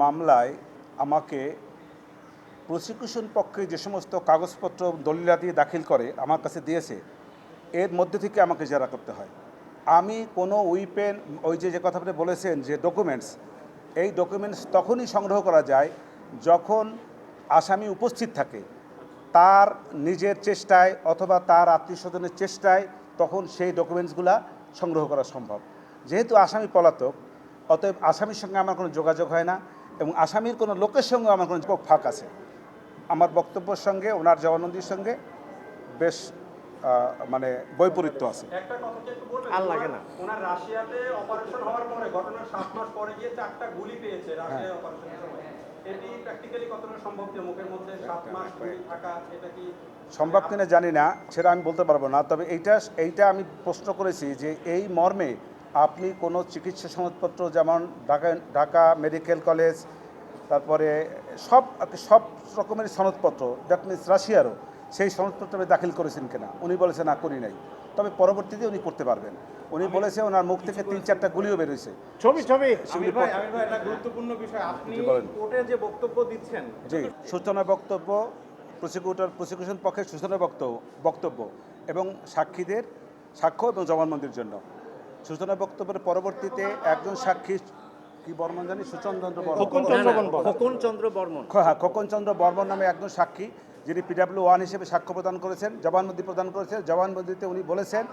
মামলায় আমাকে প্রসিকিউশন পক্ষে যে সমস্ত কাগজপত্র দলিলাদি দাখিল করে আমার কাছে দিয়েছে, এর মধ্যে থেকে আমাকে জেরা করতে হয়। আমি কোনো উইপেন ওই যে যে কথা আপনি বলেছেন যে ডকুমেন্টস এই ডকুমেন্টস তখনই সংগ্রহ করা যায় যখন আসামি উপস্থিত থাকে। তার নিজের চেষ্টায় অথবা তার আত্মীয় স্বজনের চেষ্টায় তখন সেই ডকুমেন্টসগুলা সংগ্রহ করা সম্ভব। যেহেতু আসামি পলাতক, অতএব আসামির সঙ্গে আমার কোনো যোগাযোগ হয় না। এবং আসামির কোনো লোকের সঙ্গে আমার কোনো ফাঁক আছে। আমার বক্তব্যের সঙ্গে ওনার জবানবন্দির সঙ্গে বেশ মানে বৈপরীত্য আছে। একটা কি আর লাগে না। ওনার রাশিয়াতে অপারেশন হওয়ার পরে ঘটনার সাত মাস পরে গিয়ে চারটা গুলি পেয়েছে রাশিয়ায় অপারেশনের এটি প্র্যাকটিক্যালি কতটা সম্ভব যে মুখের মধ্যে সাত মাস গুলি থাকা এটা কি সম্ভব কিনা জানি না সেটা আমি বলতে পারব না। তবে এইটা এইটা আমি প্রশ্ন করেছি যে এই মর্মে আপনি কোনো চিকিৎসা সনদপত্র যেমন ঢাকা ঢাকা মেডিকেল কলেজ তারপরে সব সব রকমের সনদপত্র দ্যাট মিনস রাশিয়ারও সেই সনদপত্র আপনি দাখিল করেছেন কিনা? উনি বলেছেন না করি নাই। তবে পরবর্তীতে উনি করতে পারবেন। উনি বলেছে ওনার মুখ থেকে তিন চারটা গুলিও বেরোয়েছে ছবি ছবি। গুরুত্বপূর্ণ বিষয়। আপনি। কোর্টে যে বক্তব্য দিচ্ছেন জি সূচনা বক্তব্য প্রসিকিউটর প্রসিকিউশন পক্ষের সূচনা বক্তব্য বক্তব্য এবং সাক্ষীদের সাক্ষ্য এবং জবানবন্দির জন্য। সূচনা বক্তব্যের পরবর্তীতে একজন সাক্ষী কি বর্মন জানি? সুচন্দ্র বর্মন। খোকন চন্দ্র বর্মন। খ- হ্যাঁ খোকনচন্দ্র বর্মন নামে একজন সাক্ষী যিনি পিডাব্লিউ ওয়ান হিসেবে সাক্ষ্য প্রদান করেছেন জবানবন্দি প্রদান করেছেন। জবানবন্দিতে উনি বলেছেন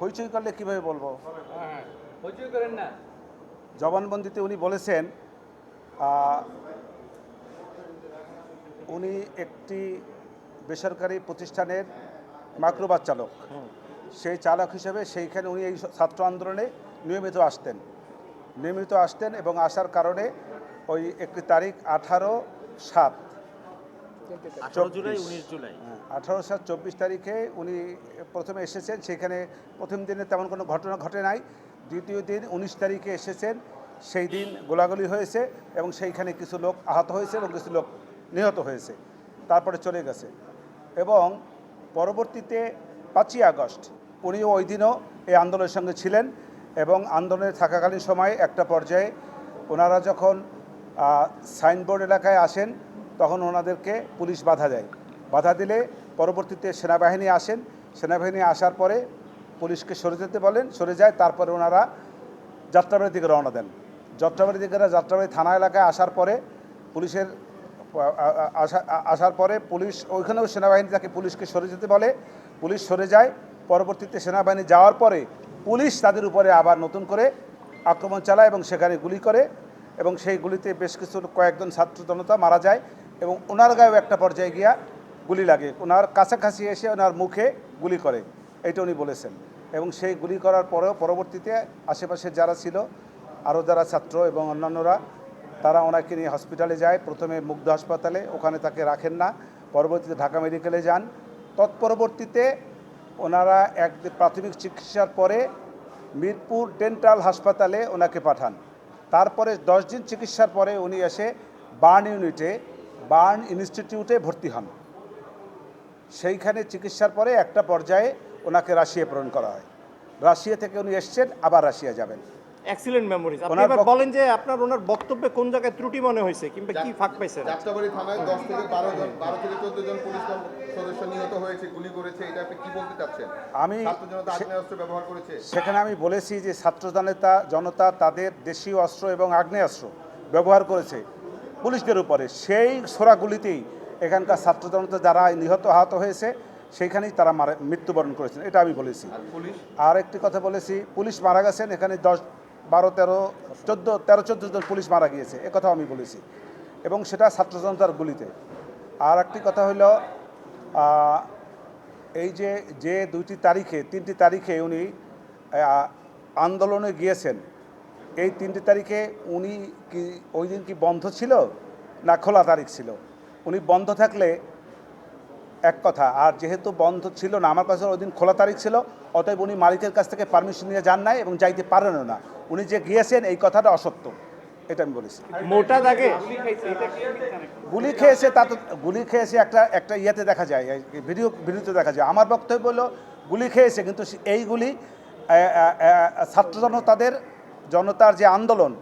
হইচই করলে কীভাবে বলব? করেন না। জবানবন্দিতে উনি বলেছেন উনি একটি বেসরকারি প্রতিষ্ঠানের মাইক্রোবাস চালক। সেই চালক হিসেবে সেইখানে উনি এই ছাত্র আন্দোলনে নিয়মিত আসতেন। নিয়মিত আসতেন এবং আসার কারণে ওই একটি তারিখ আঠারো সাত আঠারো জুলাই উনিশ জুলাই। আঠারো সাত চব্বিশ তারিখে উনি প্রথমে এসেছেন। সেখানে প্রথম দিনে তেমন কোনো ঘটনা ঘটে নাই। দ্বিতীয় দিন উনিশ তারিখে এসেছেন। সেই দিন গোলাগুলি হয়েছে এবং সেইখানে কিছু লোক আহত হয়েছে এবং কিছু লোক নিহত হয়েছে। তারপরে চলে গেছে। এবং পরবর্তীতে পাঁচই আগস্ট। উনিও ওই দিনও এই আন্দোলনের সঙ্গে ছিলেন এবং আন্দোলনে থাকাকালীন সময়ে একটা পর্যায়ে ওনারা যখন সাইনবোর্ড এলাকায় আসেন, তখন ওনাদেরকে পুলিশ বাধা দেয়। বাধা দিলে পরবর্তীতে সেনাবাহিনী আসেন। সেনাবাহিনী আসার পরে পুলিশকে সরে যেতে বলেন, সরে যায়, তারপরে ওনারা যাত্রাবাড়ির দিকে রওনা দেন। যাত্রাবাড়ির দিকে যাত্রাবাড়ি থানা এলাকায় আসার পরে পুলিশের আসার পরে পুলিশ, ওইখানেও সেনাবাহিনী তাকে পুলিশকে সরে যেতে বলে। পুলিশ সরে যায়, পরবর্তীতে সেনাবাহিনী যাওয়ার পরে পুলিশ তাদের উপরে আবার নতুন করে আক্রমণ চালায় এবং সেখানে গুলি করে এবং সেই গুলিতে বেশ কিছু কয়েকজন ছাত্র জনতা মারা যায় এবং ওনার গায়েও একটা পর্যায়ে গিয়া গুলি লাগে। ওনার কাছাকাছি এসে ওনার মুখে গুলি করে এটা উনি বলেছেন। এবং সেই গুলি করার পরেও পরবর্তীতে আশেপাশে যারা ছিল, আরও যারা ছাত্র এবং অন্যান্যরা তারা ওনাকে নিয়ে হসপিটালে যায়। প্রথমে মুগ্ধ হাসপাতালে, ওখানে তাকে রাখেন না। পরবর্তীতে ঢাকা মেডিকেলে যান। তৎপরবর্তীতে ওনারা এক প্রাথমিক চিকিৎসার পরে মিরপুর ডেন্টাল হাসপাতালে ওনাকে পাঠান। তারপরে দশ দিন চিকিৎসার পরে উনি এসে বার্ন ইউনিটে, বার্ন ইনস্টিটিউটে ভর্তি হন। সেইখানে চিকিৎসার পরে একটা পর্যায়ে ওনাকে রাশিয়া প্রেরণ করা হয়। রাশিয়া থেকে উনি এসছেন, আবার রাশিয়া যাবেন। এক্সিলেন্ট মেমোরিজ আপনি এবার বলেন যে আপনার ওনার বক্তব্যে কোন জায়গায় ত্রুটি মনে হয়েছে কিংবা কি ফাঁক পাইছেন? যাত্রাবাড়ি থানায় দশ থেকে বারো জন বারো থেকে চোদ্দ জন পুলিশ সদস্য নিহত হয়েছে গুলি করেছে এটা আপনি কি বলতে চাচ্ছেন? আমি ব্যবহার করেছে। সেখানে আমি বলেছি যে ছাত্র জনতা জনতা তাদের দেশীয় অস্ত্র এবং আগ্নেয়াস্ত্র ব্যবহার করেছে পুলিশদের উপরে। সেই ছোড়াগুলিতেই এখানকার ছাত্র জনতা যারা নিহত আহত হয়েছে সেইখানেই তারা মারা মৃত্যুবরণ করেছেন এটা আমি বলেছি। আর একটি কথা বলেছি পুলিশ মারা গেছেন এখানে দশ বারো, তেরো, চোদ্দ তেরো, চোদ্দ জন পুলিশ মারা গিয়েছে, এ কথাও আমি বলেছি। এবং সেটা ছাত্র জনতার গুলিতে। আর একটি কথা হইল এই যে যে দুইটি তারিখে, তিনটি তারিখে উনি আন্দোলনে গিয়েছেন, এই তিনটি তারিখে উনি কি, ওই দিন কি বন্ধ ছিল? না খোলা তারিখ ছিল? উনি বন্ধ থাকলে এক কথা, আর যেহেতু বন্ধ ছিল না, আমার কাছে ওই দিন খোলা তারিখ ছিল, অতএব উনি মালিকের কাছ থেকে পারমিশন নিয়ে যান নাই এবং যাইতে পারেনও না। উনি যে গিয়েছেন এই কথাটা অসত্য। এটা আমি বলেছি। মোটা দাগে? গুলি খেয়েছে তা তো গুলি খেয়েছে একটা একটা ইয়েতে দেখা যায় ভিডিও ভিডিওতে দেখা যায়। আমার বক্তব্য হলো গুলি খেয়েছে কিন্তু এইগুলি এই গুলি ছাত্র জনতাদের জনতার যে আন্দোলন